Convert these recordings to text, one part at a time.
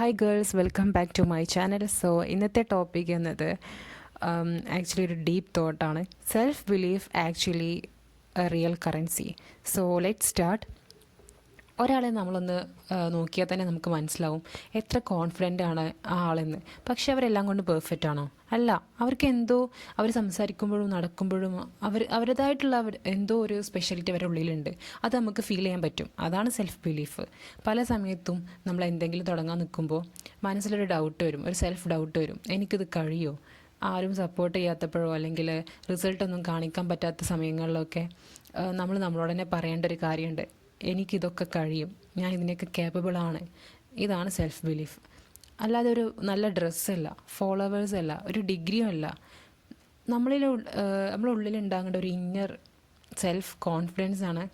Hi girls welcome back to my channel so ഇന്നത്തെ topic എന്നത് actually ഒരു deep തോട്ടാണ് self belief actually real currency so let start ഒരാളെ നമ്മളൊന്ന് നോക്കിയാൽ തന്നെ നമുക്ക് മനസ്സിലാവും എത്ര കോൺഫിഡന്റ് ആണ് ആ ആളെന്ന്. പക്ഷെ അവരെല്ലാം കൊണ്ട് പെർഫെക്റ്റ് ആണോ? അല്ല. അവർക്ക് എന്തോ അവർ സംസാരിക്കുമ്പോഴും നടക്കുമ്പോഴും അവർ അവരുടേതായിട്ടുള്ള എന്തോ ഒരു സ്പെഷ്യാലിറ്റി അവരുടെ ഉള്ളിലുണ്ട്. അത് നമുക്ക് ഫീൽ ചെയ്യാൻ പറ്റും. അതാണ് സെൽഫ് ബിലീഫ് പല സമയത്തും നമ്മൾ എന്തെങ്കിലും തുടങ്ങാൻ നിൽക്കുമ്പോൾ മനസ്സിലൊരു ഡൗട്ട് വരും. ഒരു സെൽഫ് ഡൗട്ട് വരും. എനിക്കിത് കഴിയോ? ആരും സപ്പോർട്ട് ചെയ്യാത്തപ്പോഴോ അല്ലെങ്കിൽ റിസൾട്ടൊന്നും കാണിക്കാൻ പറ്റാത്ത സമയങ്ങളിലൊക്കെ നമ്മൾ നമ്മളോട് തന്നെ പറയേണ്ട ഒരു കാര്യമുണ്ട്. എനിക്കിതൊക്കെ കഴിയും. ഞാൻ ഇതിനൊക്കെ കേപ്പബിൾ ആണ്. ഇതാണ് സെൽഫ് ബിലീഫ് അല്ലാതെ ഒരു നല്ല ഡ്രസ്സല്ല ഫോളോവേഴ്സ് അല്ല ഒരു ഡിഗ്രിയും അല്ല. നമ്മളിൽ നമ്മുടെ ഉള്ളിൽ ഉണ്ടാകേണ്ട ഒരു ഇന്നർ സെൽഫ് കോൺഫിഡൻസ് ആണ്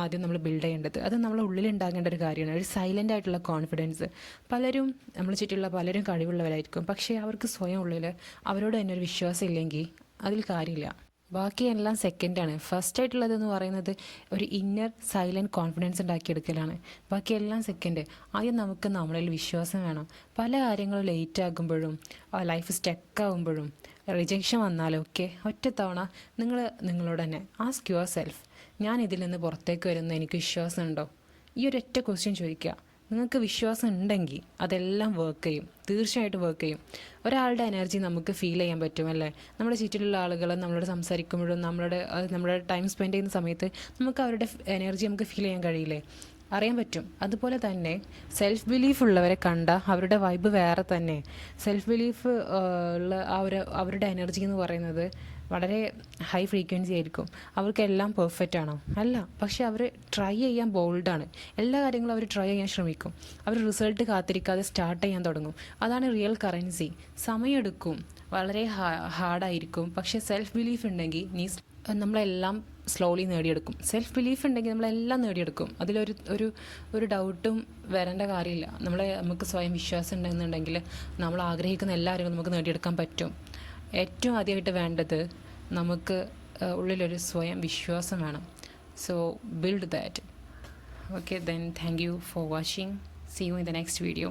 ആദ്യം നമ്മൾ ബിൽഡ് ചെയ്യേണ്ടത്. അത് നമ്മളെ ഉള്ളിൽ ഉണ്ടാകേണ്ട ഒരു കാര്യമാണ് ഒരു സൈലന്റ് ആയിട്ടുള്ള കോൺഫിഡൻസ് പലരും നമ്മൾ ചുറ്റുള്ള പലരും കഴിവുള്ളവരായിരിക്കും. പക്ഷേ അവർക്ക് സ്വയം ഉള്ളിൽ അവരോട് തന്നെ ഒരു വിശ്വാസം ഇല്ലെങ്കിൽ അതിൽ കാര്യമില്ല. ബാക്കിയെല്ലാം സെക്കൻഡാണ് ഫസ്റ്റ് ആയിട്ടുള്ളതെന്ന് പറയുന്നത് ഒരു ഇന്നർ സൈലന്റ് കോൺഫിഡൻസ് ഉണ്ടാക്കിയെടുക്കലാണ്. ബാക്കിയെല്ലാം സെക്കൻഡ് ആദ്യം നമുക്ക് നമ്മളിൽ വിശ്വാസം വേണം. പല കാര്യങ്ങളും ലേറ്റ് ആകുമ്പോഴും ലൈഫ് സ്റ്റക്ക് ആകുമ്പോഴും റിജക്ഷൻ വന്നാലൊക്കെ ഒറ്റത്തവണ നിങ്ങൾ നിങ്ങളോട് തന്നെ ആസ്ക് യുവർ സെൽഫ് ഞാൻ ഇതിൽ നിന്ന് പുറത്തേക്ക് വരുന്ന എനിക്ക് വിശ്വാസമുണ്ടോ ഈ ഒരു ഒറ്റ ക്വസ്റ്റ്യൻ ചോദിക്കുക. നിങ്ങൾക്ക് വിശ്വാസം ഉണ്ടെങ്കിൽ അതെല്ലാം വർക്ക് ചെയ്യും. തീർച്ചയായിട്ടും വർക്ക് ചെയ്യും. ഒരാളുടെ എനർജി നമുക്ക് ഫീൽ ചെയ്യാൻ പറ്റും അല്ലേ? നമ്മുടെ ചുറ്റിലുള്ള ആളുകൾ നമ്മളോട് സംസാരിക്കുമ്പോഴും നമ്മളുടെ നമ്മുടെ ടൈം സ്പെൻഡ് ചെയ്യുന്ന സമയത്ത് നമുക്ക് അവരുടെ എനർജി നമുക്ക് ഫീൽ ചെയ്യാൻ കഴിയില്ലേ? അറിയാൻ പറ്റും. അതുപോലെ തന്നെ സെൽഫ് ബിലീഫ് ഉള്ളവരെ കണ്ട അവരുടെ വൈബ് വേറെ തന്നെ. സെൽഫ് ബിലീഫ് ഉള്ള ആ ഒരു അവരുടെ എനർജി എന്ന് പറയുന്നത് വളരെ ഹൈ ഫ്രീക്വൻസി ആയിരിക്കും. അവർക്കെല്ലാം പെർഫെക്റ്റ് ആണോ? അല്ല. പക്ഷെ അവർ ട്രൈ ചെയ്യാൻ ബോൾഡാണ് എല്ലാ കാര്യങ്ങളും അവർ ട്രൈ ചെയ്യാൻ ശ്രമിക്കും. അവർ റിസൾട്ട് കാത്തിരിക്കാതെ സ്റ്റാർട്ട് ചെയ്യാൻ തുടങ്ങും. അതാണ് റിയൽ കറൻസി സമയമെടുക്കും. വളരെ ഹാർഡായിരിക്കും പക്ഷെ സെൽഫ് ബിലീഫ് ഉണ്ടെങ്കിൽ നീ നമ്മളെല്ലാം സ്ലോലി നേടിയെടുക്കും. സെൽഫ് ബിലീഫ് ഉണ്ടെങ്കിൽ നമ്മളെല്ലാം നേടിയെടുക്കും. അതിലൊരു ഒരു ഒരു ഡൗട്ടും വരേണ്ട കാര്യമില്ല. നമ്മളെ നമുക്ക് സ്വയം വിശ്വാസം ഉണ്ടെന്നുണ്ടെങ്കിൽ നമ്മൾ ആഗ്രഹിക്കുന്ന എല്ലാ കാര്യങ്ങളും നമുക്ക് നേടിയെടുക്കാൻ പറ്റും. ഏറ്റവും ആദ്യമായിട്ട് വേണ്ടത് നമുക്ക് ഉള്ളിലൊരു സ്വയം വിശ്വാസം വേണം. So build that okay then thank you for watching see you in the next video